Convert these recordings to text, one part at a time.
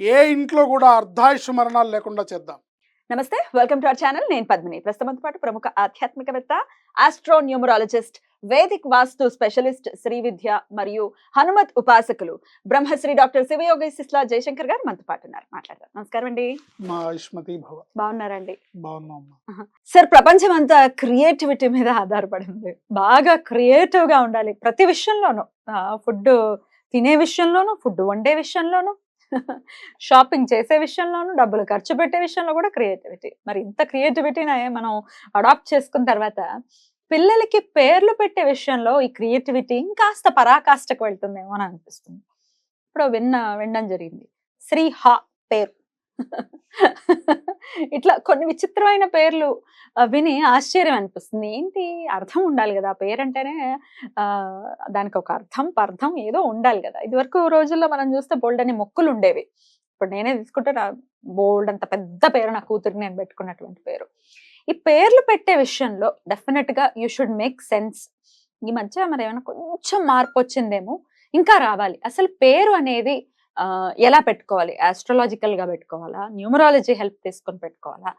ఏ ఇంట్లో కూడా అర్ధాయుష్ మరణాలు లేకుండా చేద్దాం. నమస్తే వెల్కమ్ టు అవర్ ఛానల్. నేను పద్మిని. ప్రస్తుతంతో పాటు ప్రముఖ ఆధ్యాత్మికవేత్త astro numerologist vedic vastu specialist Sri Vidya మరియు హనుమత్ ఉపాసకులు బ్రహ్మశ్రీ డాక్టర్ శివయోగి సిస్లా జయశంకర్ గారు మనతో పాటు ఉన్నారు. మాట్లాడదాం. నమస్కారం అండి. బాగున్నారండి. బాగున్నాం సార్ ప్రపంచం అంతా క్రియేటివిటీ మీద ఆధారపడింది బాగా క్రియేటివ్గా ఉండాలి. ప్రతి విషయంలోనూ ఫుడ్ తినే విషయంలోనూ ఫుడ్ వండే విషయంలోనూ షాపింగ్ చేసే విషయంలోనూ డబ్బులు ఖర్చు పెట్టే విషయంలో కూడా క్రియేటివిటీ. మరి ఇంత క్రియేటివిటీని మనం అడాప్ట్ చేసుకున్న తర్వాత పిల్లలకి పేర్లు పెట్టే విషయంలో ఈ క్రియేటివిటీ ఇంకాస్త పరాకాష్ఠకు వెళ్తుందేమో అని అనిపిస్తుంది. ఇప్పుడు విన్న వినడం జరిగింది. శ్రీ పేరు. ఇట్లా కొన్ని విచిత్రమైన పేర్లు విని ఆశ్చర్యం అనిపిస్తుంది. ఏంటి? అర్థం ఉండాలి కదా. ఆ పేరు అంటేనే ఆ, దానికి ఒక అర్థం పర్థం ఏదో ఉండాలి కదా. ఇదివరకు రోజుల్లో మనం చూస్తే బోల్డ్ అనే మొక్కులు ఉండేవి. ఇప్పుడు నేనే తీసుకుంటే నా బోల్డ్ అంత పెద్ద పేరు నా కూతురికి నేను పెట్టుకున్నటువంటి పేరు. ఈ పేర్లు పెట్టే విషయంలో డెఫినెట్గా యూ షుడ్ మేక్ సెన్స్. ఈ మధ్య మరి ఏమైనా కొంచెం మార్పు వచ్చిందేమో ఇంకా రావాలి. అసలు పేరు అనేది ఎలా పెట్టుకోవాలి? ఆస్ట్రాలజికల్గా పెట్టుకోవాలా? న్యూమరాలజీ హెల్ప్ తీసుకొని పెట్టుకోవాలా?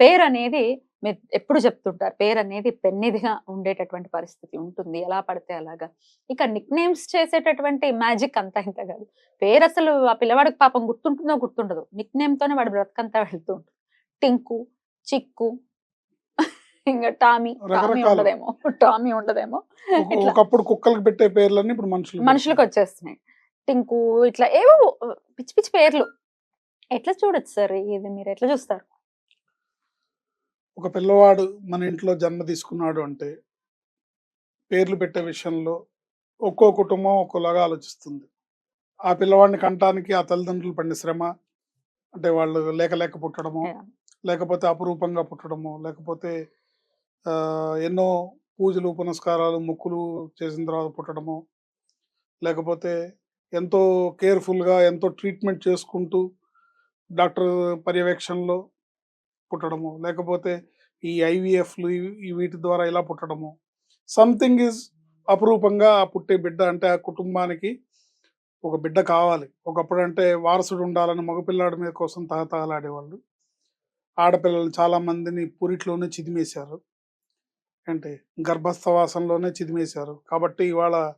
పేరు అనేది మీరు ఎప్పుడు చెప్తుంటారు? పేరు అనేది పెన్నిదిగా ఉండేటటువంటి పరిస్థితి ఉంటుంది. ఎలా పడితే అలాగా. ఇక నిక్ నేమ్స్ చేసేటటువంటి మ్యాజిక్ అంతా ఇంత కాదు. పేరు అసలు ఆ పిల్లవాడికి పాపం గుర్తుంటుందో గుర్తుండదు. నిక్ నేమ్ తోనే వాడి బ్రతకంతా వెళ్తూ ఉంటుంది టింకు చిక్కు ఇంకా టామీ టామీ. ఉండదేమో. టామీ ఉండదేమో. ఒకప్పుడు కుక్కలకు పెట్టే పేర్లన్నీ ఇప్పుడు మనుషులు మనుషులకు వచ్చేస్తున్నాయి. టింకు ఇట్లా ఏవో పిచ్చి పిచ్చి పేర్లు. ఎట్లా చూడొచ్చు సార్ ఇది? మీరు ఎట్లా చూస్తారు? ఒక పిల్లవాడు మన ఇంట్లో జన్మ తీసుకున్నాడు అంటే పేర్లు పెట్టే విషయంలో ఒక్కో కుటుంబం ఒక్కోలాగా ఆలోచిస్తుంది. ఆ పిల్లవాడిని కంటానికి ఆ తల్లిదండ్రులు పడిన శ్రమ అంటే వాళ్ళు లేక లేక పుట్టడము. లేకపోతే అపురూపంగా పుట్టడము లేకపోతే ఎన్నో పూజలు పునస్కారాలు మొక్కులు చేసిన తర్వాత పుట్టడము లేకపోతే ఎంతో కేర్ఫుల్గా ఎంతో ట్రీట్మెంట్ చేసుకుంటూ డాక్టర్ పర్యవేక్షణలో పుట్టడము లేకపోతే ఈ ఐవీఎఫ్లు ఈ వీటి ద్వారా ఇలా పుట్టడము. సంథింగ్ ఈజ్ అపురూపంగా ఆ పుట్టే బిడ్డ అంటే ఆ కుటుంబానికి ఒక బిడ్డ కావాలి. ఒకప్పుడు అంటే వారసుడు ఉండాలని మగపిల్లాడి మీద కోసం తహతహలాడేవాళ్ళు. ఆడపిల్లలు చాలామందిని పురిట్లోనే చిదిమేశారు. అంటే గర్భస్థవాసంలోనే చిదిమేశారు. కాబట్టి ఇవాళ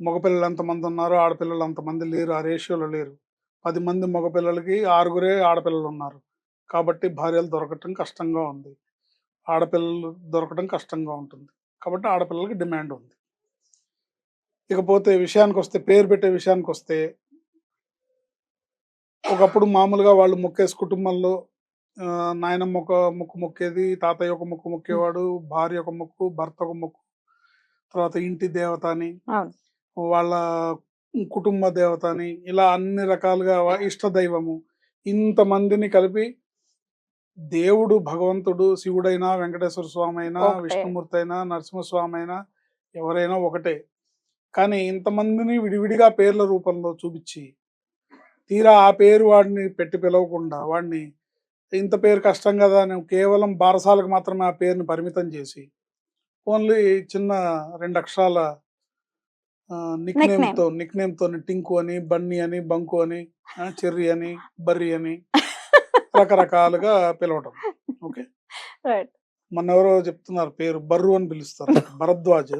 మగపిల్లలు ఎంతమంది ఉన్నారు ఆడపిల్లలు అంతమంది లేరు ఆ రేషియోలో లేరు. పది మంది మగపిల్లలకి ఆరుగురే ఆడపిల్లలు ఉన్నారు. కాబట్టి భార్యలు దొరకటం కష్టంగా ఉంది. ఆడపిల్లలు దొరకటం కష్టంగా ఉంటుంది. కాబట్టి ఆడపిల్లలకి డిమాండ్ ఉంది. ఇకపోతే విషయానికి వస్తే పేరు పెట్టే విషయానికి వస్తే ఒకప్పుడు మామూలుగా వాళ్ళు మొక్కేసి కుటుంబంలో నాయనమ్మ ఒక మొక్కు మొక్కేది తాతయ్య ఒక మొక్కు మొక్కేవాడు భార్య ఒక మొక్కు భర్త ఒక మొక్కు తర్వాత ఇంటి దేవత అని. వాళ్ళ కుటుంబ దేవత అని ఇలా అన్ని రకాలుగా ఇష్ట దైవము ఇంతమందిని కలిపి దేవుడు భగవంతుడు శివుడైనా వెంకటేశ్వర స్వామి అయినా. విష్ణుమూర్తి అయినా నరసింహస్వామి అయినా ఎవరైనా ఒకటే కానీ ఇంతమందిని విడివిడిగా పేర్ల రూపంలో చూపించి తీరా ఆ పేరు వాడిని పెట్టి పిలవకుండా వాడిని ఇంత పేరు కష్టం కదా అని కేవలం బారసాలకు మాత్రమే ఆ పేరుని పరిమితం చేసి ఓన్లీ చిన్న రెండు అక్షరాల నిక్ Nickname. నేమ్తో నిక్ నేమ్తో టింకు అని బన్నీ అని బంకు అని చెర్రీ అని బర్రీ అని రకరకాలుగా పిలవటం. ఓకే? మొన్న ఎవరో చెప్తున్నారు పేరు బర్రు అని పిలుస్తారు. భరద్వాజ్.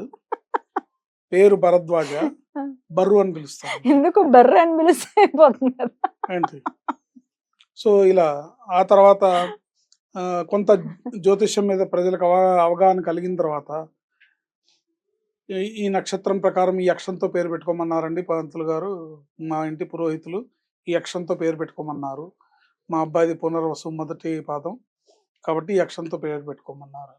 పేరు భరద్వాజ బర్రు అని పిలుస్తారు. ఎందుకు బర్రె అని పిలిస్తే ఏంటి? సో ఇలా ఆ తర్వాత కొంత జ్యోతిష్యం మీద ప్రజలకు అవ అవగాహన కలిగిన తర్వాత ఈ- నక్షత్రం ప్రకారం ఈ అక్షంతో పేరు పెట్టుకోమన్నారండి పంతులు గారు. మా ఇంటి పురోహితులు ఈ అక్షంతో పేరు పెట్టుకోమన్నారు. మా అబ్బాయిది పునర్వసు మొదటి పాదం కాబట్టి ఈ అక్షంతో పేరు పెట్టుకోమన్నారు.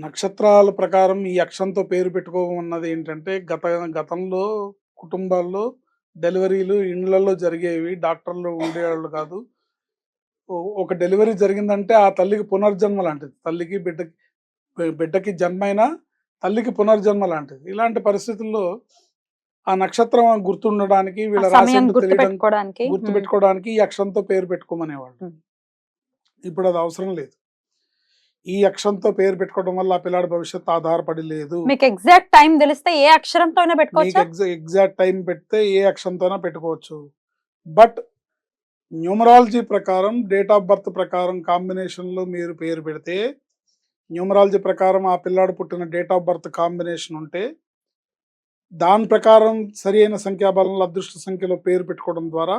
నక్షత్రాల ప్రకారం ఈ అక్షంతో పేరు పెట్టుకోమన్నది ఏంటంటే గత గతంలో కుటుంబాల్లో డెలివరీలు ఇండ్లలో జరిగేవి డాక్టర్లు ఉండేవాళ్ళు కాదు. ఒక డెలివరీ జరిగిందంటే ఆ తల్లికి పునర్జన్మ లాంటిది. తల్లికి బిడ్డకి బిడ్డకి జన్మైనా తల్లికి పునర్జన్మ లాంటిది. ఇలాంటి పరిస్థితుల్లో ఆ నక్షత్రం గుర్తుండడానికి వీళ్ళ రాశి గుర్తు తెలియడం పెట్టుకోవడానికి గుర్తు పెట్టుకోవడానికి ఈ అక్షరంతో పేరు పెట్టుకోమనేవాళ్ళు. ఇప్పుడు అది అవసరం లేదు. ఈ అక్షరంతో పేరు పెట్టుకోవడం వల్ల ఆ పిల్లాడి భవిష్యత్తు ఆధారపడి లేదు. మీకు ఎగ్జాక్ట్ టైం తెలిస్తే ఏ అక్షరంతో పెట్టుకోవచ్చా? ఎగ్జా ఎగ్జాక్ట్ టైం పెడితే ఏ అక్షరంతోనా పెట్టుకోవచ్చు. బట్ న్యూమరాలజీ ప్రకారం డేట్ ఆఫ్ బర్త్ ప్రకారం కాంబినేషన్లో మీరు పేరు పెడితే న్యూమరాలజీ ప్రకారం ఆ పిల్లాడు పుట్టిన డేట్ ఆఫ్ బర్త్ కాంబినేషన్ ఉంటే దాని ప్రకారం సరి అయిన సంఖ్యాబలంలో అదృష్ట సంఖ్యలో పేరు పెట్టుకోవడం ద్వారా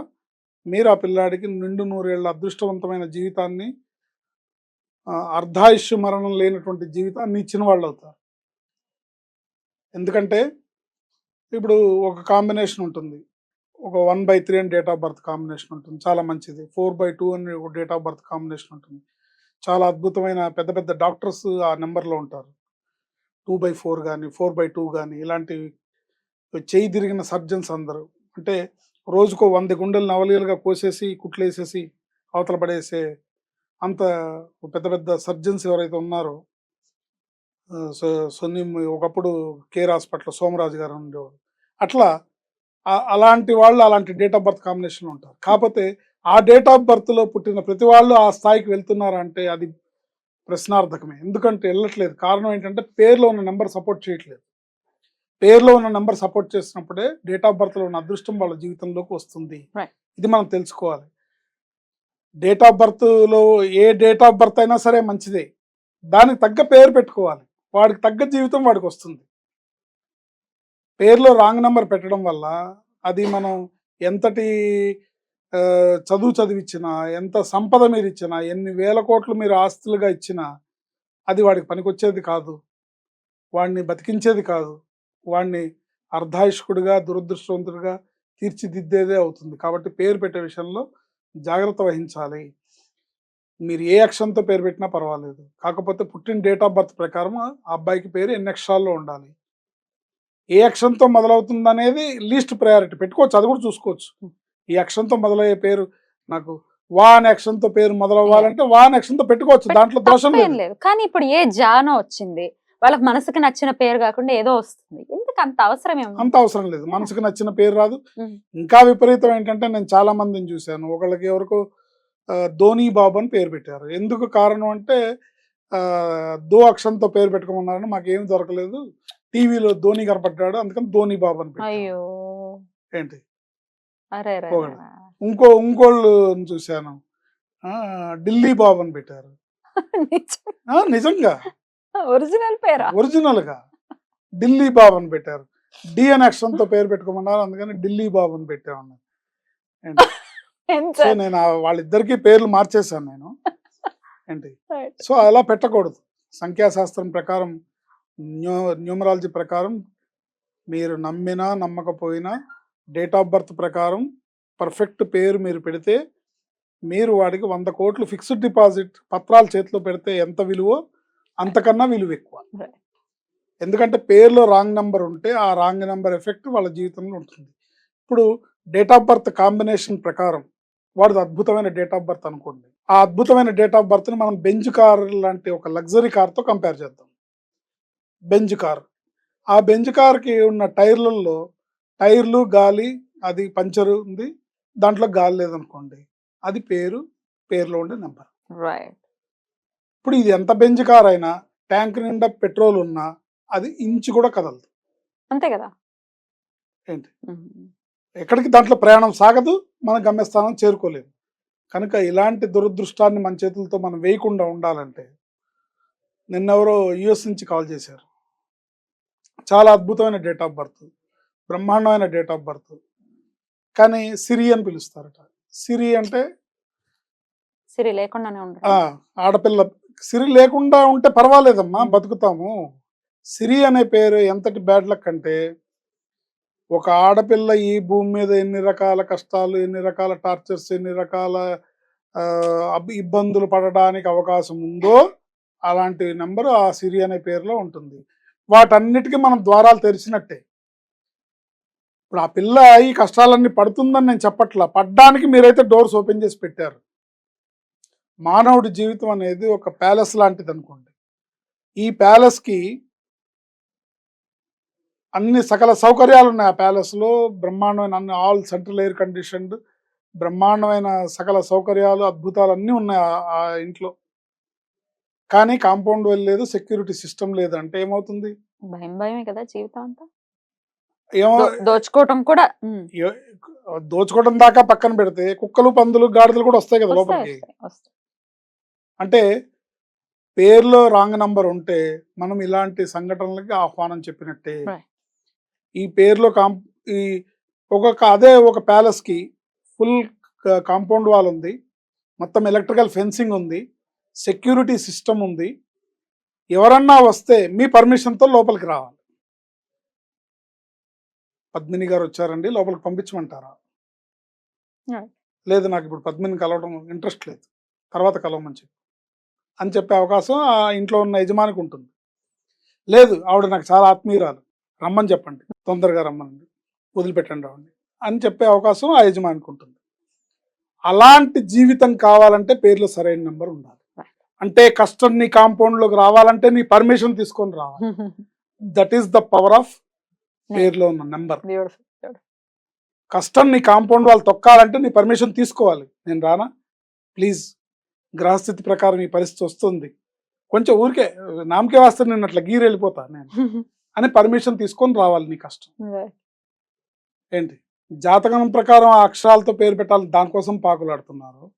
మీరు ఆ పిల్లాడికి నిండు నూరేళ్ళ అదృష్టవంతమైన జీవితాన్ని అర్ధాయుష్యు అర్ధాయుష్య మరణం లేనటువంటి జీవితాన్ని ఇచ్చిన వాళ్ళు అవుతారు. ఎందుకంటే ఇప్పుడు ఒక కాంబినేషన్ ఉంటుంది. ఒక వన్ బై త్రీ అని డేట్ ఆఫ్ బర్త్ కాంబినేషన్ ఉంటుంది. చాలా మంచిది. ఫోర్ బై టూ అని ఒక డేట్ ఆఫ్ బర్త్ కాంబినేషన్ ఉంటుంది. చాలా అద్భుతమైన పెద్ద పెద్ద డాక్టర్స్ ఆ నెంబర్లో ఉంటారు. టూ బై ఫోర్ కానీ ఫోర్ బై టూ కానీ ఇలాంటివి చేయి తిరిగిన సర్జన్స్ అందరూ. అంటే రోజుకో వంద గుండెలు నవలీలుగా కోసేసి కుట్లేసేసి అవతల పడేసే అంత పెద్ద పెద్ద సర్జన్స్ ఎవరైతే ఉన్నారో సో సొన్ని ఒకప్పుడు కేర్ హాస్పిటల్ సోమరాజు గారు ఉండేవాడు అట్లా అలాంటి వాళ్ళు అలాంటి డేట్ ఆఫ్ బర్త్ కాంబినేషన్ ఉంటారు. కాకపోతే ఆ డేట్ ఆఫ్ బర్త్లో పుట్టిన ప్రతి వాళ్ళు ఆ స్థాయికి వెళ్తున్నారంటే అది ప్రశ్నార్థకమే. ఎందుకంటే వెళ్ళట్లేదు. కారణం ఏంటంటే పేరులో ఉన్న నెంబర్ సపోర్ట్ చేయట్లేదు. పేరులో ఉన్న నెంబర్ సపోర్ట్ చేసినప్పుడే డేట్ ఆఫ్ బర్త్లో ఉన్న అదృష్టం వాళ్ళ జీవితంలోకి వస్తుంది. ఇది మనం తెలుసుకోవాలి. డేట్ ఆఫ్ బర్త్లో ఏ డేట్ ఆఫ్ బర్త్ అయినా సరే మంచిదే. దానికి తగ్గ పేరు పెట్టుకోవాలి. వాడికి తగ్గ జీవితం వాడికి వస్తుంది. పేరులో రాంగ్ నెంబర్ పెట్టడం వల్ల అది మనం ఎంతటి చదువు చదివిచ్చినా ఎంత సంపద మీరు ఇచ్చినా ఎన్ని వేల కోట్లు మీరు ఆస్తులుగా ఇచ్చినా అది వాడికి పనికొచ్చేది కాదు. వాడిని బతికించేది కాదు. వాడిని అర్ధాయుష్కుడిగా దురదృష్టవంతుడిగా తీర్చిదిద్దేదే అవుతుంది. కాబట్టి పేరు పెట్టే విషయంలో జాగ్రత్త వహించాలి. మీరు ఏ అక్షరంతో పేరు పెట్టినా పర్వాలేదు. కాకపోతే పుట్టిన డేట్ ఆఫ్ బర్త్ ప్రకారం ఆ అబ్బాయికి పేరు ఎన్ని అక్షరాల్లో ఉండాలి. ఏ అక్షరంతో మొదలవుతుంది అనేది లీస్ట్ ప్రయారిటీ. పెట్టుకోవచ్చు. అది కూడా చూసుకోవచ్చు. ఈ అక్షరంతో మొదలయ్యే పేరు నాకు వా అనే అక్షరంతో పేరు మొదలవ్వాలంటే వా అనే అక్షరంతో పెట్టుకోవచ్చు దాంట్లో దోషం లేదు. కానీ ఇప్పుడు ఏ జానో వచ్చింది వాళ్ళకి మనసుకి నచ్చిన పేరు కాకుండా ఏదో వస్తుంది. ఎందుకు అంత అవసరం అంత అవసరం లేదు. మనసుకు నచ్చిన పేరు రాదు. ఇంకా విపరీతం ఏంటంటే నేను చాలా మందిని చూశాను. ఒకళ్ళకి ఎవరికో ధోని బాబు అని పేరు పెట్టారు. ఎందుకు కారణం అంటే దో అక్షరంతో పేరు పెట్టుకోమన్నారని మాకేం దొరకలేదు. టీవీలో ధోని కనపడ్డాడు అందుకని ధోని బాబు అని ఏంటి? ఇంకో ఇంకోళ్ళు చూశాను. ఢిల్లీ బాబు అని పెట్టారు. నిజంగా. ఒరిజినల్ పేరా? ఒరిజినల్గా ఢిల్లీ బాబు అని పెట్టారు. డి అనే అక్షరంతో పేరు పెట్టుకోమన్నారు. అందుకని ఢిల్లీ బాబు అని పెట్టామన్నారు? ఎంత సో నేను వాళ్ళిద్దరికి పేర్లు మార్చేశాను నేను. ఏంటి. సో అలా పెట్టకూడదు. సంఖ్యాశాస్త్రం ప్రకారం న్యూ న్యూమరాలజీ ప్రకారం మీరు నమ్మినా నమ్మకపోయినా డేట్ ఆఫ్ బర్త్ ప్రకారం పర్ఫెక్ట్ పేరు మీరు పెడితే మీరు వాడికి వంద కోట్లు ఫిక్స్డ్ డిపాజిట్ పత్రాలు చేతిలో పెడితే ఎంత విలువో అంతకన్నా విలువ ఎక్కువ. ఎందుకంటే పేరులో రాంగ్ నెంబర్ ఉంటే ఆ రాంగ్ నెంబర్ ఎఫెక్ట్ వాళ్ళ జీవితంలో ఉంటుంది. ఇప్పుడు డేట్ ఆఫ్ బర్త్ కాంబినేషన్ ప్రకారం వాడిది అద్భుతమైన డేట్ ఆఫ్ బర్త్ అనుకోండి. ఆ అద్భుతమైన డేట్ ఆఫ్ బర్త్ని మనం బెంజ్ కార్ లాంటి ఒక లగ్జరీ కార్తో కంపేర్ చేద్దాం. Benz car. ఆ బెంజ్ కార్కి ఉన్న టైర్లలో టైర్లు గాలి అది పంచర్ ఉంది. దాంట్లో గాలి లేదనుకోండి అది పేరు పేరులో ఉండే నెంబర్. రైట్. ఇప్పుడు ఇది ఎంత బెంజ్ కార్ అయినా ట్యాంక్ నిండా పెట్రోల్ ఉన్నా అది ఇంచు కూడా కదలదు. అంతే కదా? ఏంటి. ఎక్కడికి దాంట్లో ప్రయాణం సాగదు మన గమ్యస్థానం చేరుకోలేము. కనుక ఇలాంటి దురదృష్టాన్ని మన చేతులతో మనం వేయకుండా ఉండాలంటే నిన్నెవరో యుఎస్ నుంచి కాల్ చేశారు. చాలా అద్భుతమైన డేట్ ఆఫ్ బర్త్. బ్రహ్మాండమైన డేట్ ఆఫ్ బర్త్ కానీ సిరి అని పిలుస్తారట. సిరి అంటే సిరి లేకుండానే ఉండదు ఆడపిల్ల సిరి లేకుండా ఉంటే పర్వాలేదమ్మా బతుకుతాము. సిరి అనే పేరు ఎంతటి బ్యాడ్ లక్ అంటే ఒక ఆడపిల్ల ఈ భూమి మీద ఎన్ని రకాల కష్టాలు ఎన్ని రకాల టార్చర్స్ ఎన్ని రకాల ఇబ్బందులు పడడానికి అవకాశం ఉందో అలాంటి నెంబర్ ఆ సిరి అనే పేరులో ఉంటుంది. వాటన్నిటికీ మనం ద్వారాలు తెరిచినట్టే. ఇప్పుడు ఆ పిల్ల ఈ కష్టాలన్నీ పడుతుందని నేను చెప్పట్లా. పడ్డానికి మీరైతే డోర్స్ ఓపెన్ చేసి పెట్టారు. మానవుడి జీవితం అనేది ఒక ప్యాలెస్ లాంటిది అనుకోండి ఈ ప్యాలెస్కి అన్ని సకల సౌకర్యాలు ఉన్నాయి ఆ ప్యాలెస్లో. బ్రహ్మాండమైన అన్ని ఆల్ సెంట్రల్ ఎయిర్ కండిషన్డ్ బ్రహ్మాండమైన సకల సౌకర్యాలు అద్భుతాలు అన్నీ ఉన్నాయి ఆ- ఇంట్లో. కానీ కాంపౌండ్ వెళ్ళలేదు సెక్యూరిటీ సిస్టమ్ లేదు అంటే ఏమవుతుంది? భయం భయమే కదా జీవితం అంతా? ఏమో దోచుకోవటం కూడా దోచుకోవడం దాకా పక్కన పెడితే కుక్కలు పందులు గాడిదలు కూడా వస్తాయి కదా లోపలికి. అంటే పేరులో రాంగ్ నంబర్ ఉంటే మనం ఇలాంటి సంఘటనలకి ఆహ్వానం చెప్పినట్టే. ఈ పేరులో కాం ఈ ఒక్కొక్క అదే ఒక ప్యాలెస్కి ఫుల్ కాంపౌండ్ వాల్ ఉంది. మొత్తం ఎలక్ట్రికల్ ఫెన్సింగ్ ఉంది. సెక్యూరిటీ సిస్టమ్ ఉంది. ఎవరన్నా వస్తే మీ permission తో లోపలికి రావాలి. పద్మిని గారు వచ్చారండి లోపలికి పంపించమంటారా. లేదు నాకు ఇప్పుడు పద్మిని కలవడం ఇంట్రెస్ట్ లేదు. తర్వాత కలవమని చెప్పి. అని చెప్పే అవకాశం ఆ ఇంట్లో ఉన్న యజమానికి ఉంటుంది. లేదు ఆవిడ నాకు చాలా ఆత్మీయురాలు. రమ్మని చెప్పండి తొందరగా రమ్మనండి. వదిలిపెట్టండి రావండి అని చెప్పే అవకాశం ఆ యజమానికి ఉంటుంది. అలాంటి జీవితం కావాలంటే పేర్లో సరైన నెంబర్ ఉండాలి. అంటే కష్టం నీ కాంపౌండ్లోకి రావాలంటే నీ పర్మిషన్ తీసుకొని రావాలి. That is the power of పేర్లో ఉన్న నెంబర్. కష్టం నీ కాంపౌండ్ వాళ్ళు తొక్కాలంటే నీ పర్మిషన్ తీసుకోవాలి. నేను రానా? ప్లీజ్. గ్రహస్థితి ప్రకారం ఈ పరిస్థితి వస్తుంది. కొంచెం ఊరికే నామకే వాస్తే నేను అట్లా గీరు వెళ్ళిపోతా నేను. అని పర్మిషన్ తీసుకొని రావాలి నీ కష్టం. ఏంటి? జాతకం ప్రకారం ఆ అక్షరాలతో పేరు పెట్టాలి దానికోసం పాకులాడుతున్నారు.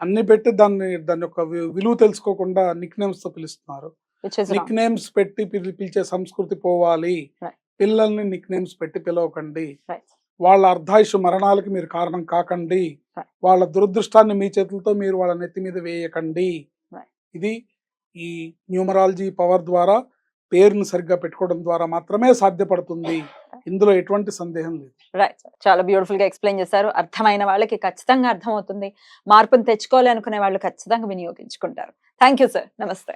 అన్ని పెట్టి దాన్ని దాని యొక్క విలువ తెలుసుకోకుండా నిక్తో పిలుస్తున్నారు. నిక్ నేమ్స్ పెట్టి పిలి- పిలిచే సంస్కృతి పోవాలి. పిల్లల్ని నిక్ నేమ్స్ పెట్టి పిలవకండి. వాళ్ళ అర్ధాయుషు మరణాలకి మీరు కారణం కాకండి. వాళ్ళ దురదృష్టాన్ని మీ చేతులతో మీరు వాళ్ళ నెత్తి మీద వేయకండి. ఇది ఈ న్యూమరాలజీ పవర్ ద్వారా పేరును సరిగ్గా పెట్టుకోవడం ద్వారా మాత్రమే సాధ్యపడుతుంది. ఇందులో ఎటువంటి సందేహం లేదు. రైట్ సార్ చాలా బ్యూటిఫుల్గా ఎక్స్ప్లెయిన్ చేశారు. అర్థమైన వాళ్ళకి ఖచ్చితంగా అర్థమవుతుంది. మార్పును తెచ్చుకోవాలి అనుకునే వాళ్ళు ఖచ్చితంగా వినియోగించుకుంటారు. థ్యాంక్ యూ సార్ నమస్తే